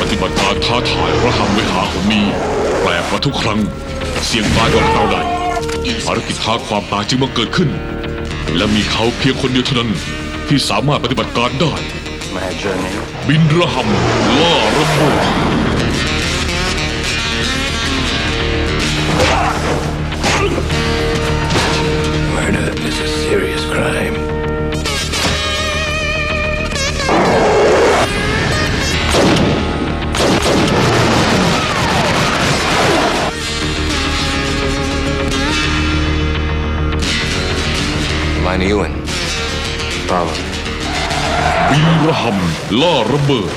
ปฏิบัติการท้าทายระหำเวหาของมีแปลกกว่าทุกครั้ง เสี่ยงตายกว่าเราใดภารกิจท้าความตายจึงมังเกิดขึ้น และมีเขาเพียงคนเดียวเท่านั้นที่สามารถปฏิบัติการได้ My journey บินระหำล่าระเบิ Line Ewan. Bravo. บินระหำล่าระเบิด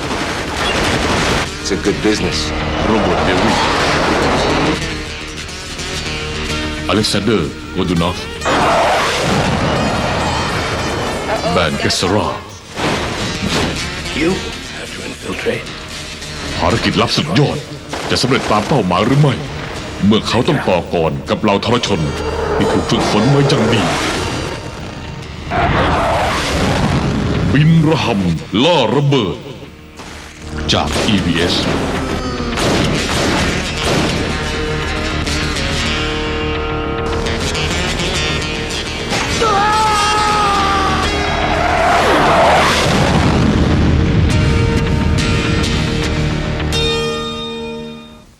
It's a good business. โรเบิร์ตเดวิดอเล็กซานเดอร์โกดูนอฟแบนเกสรา You have to infiltrate. ภารกิจลับสุดยอด จะสำเร็จตามเป้าหมายหรือไม่ เมื่อเขาต้องต่อกรกับเราทรชนที่ถูกฝึกฝนไว้อย่างดี บินระหำล่าระเบิด จาก EBS